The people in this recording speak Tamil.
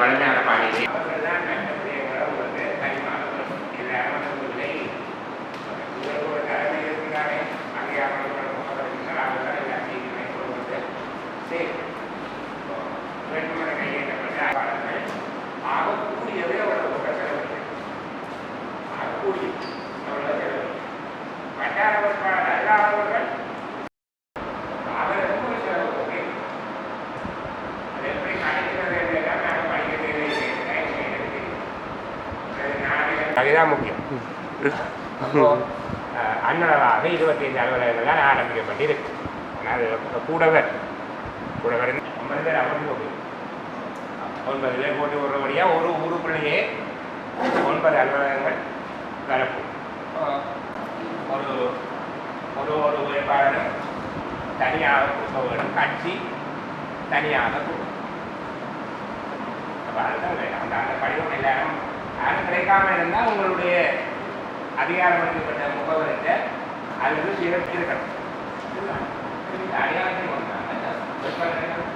வலிமையான பாணியிலே Thank you. அதுதான் முக்கியம். அன்னளவாக இருபத்தி ஐந்து அலுவலகங்கள் தான் ஆரம்பிக்கப்பட்டிருக்கு. ஆனால் அது கூடவர். கூடவர் பேர் அமர்ந்து போகுது ஒன்பது பேர் போட்டு விடுறபடியாக ஒரு ஊருக்குள்ளேயே ஒன்பது அலுவலகங்கள் வரப்போம் ஒரு ஒரு ஒரு வேட்பாளரும் தனியாக கொடுக்க வேண்டும் கட்சி தனியாக கொடுக்கும் அப்போ அதுதான் வேணும். அந்த அந்த படிவம் எல்லாரும் அது கிடைக்காம இருந்தால் உங்களுடைய அதிகாரம் அளிக்கப்பட்ட முகவர்கிட்ட அல்லது சிறப்பு இருக்கணும்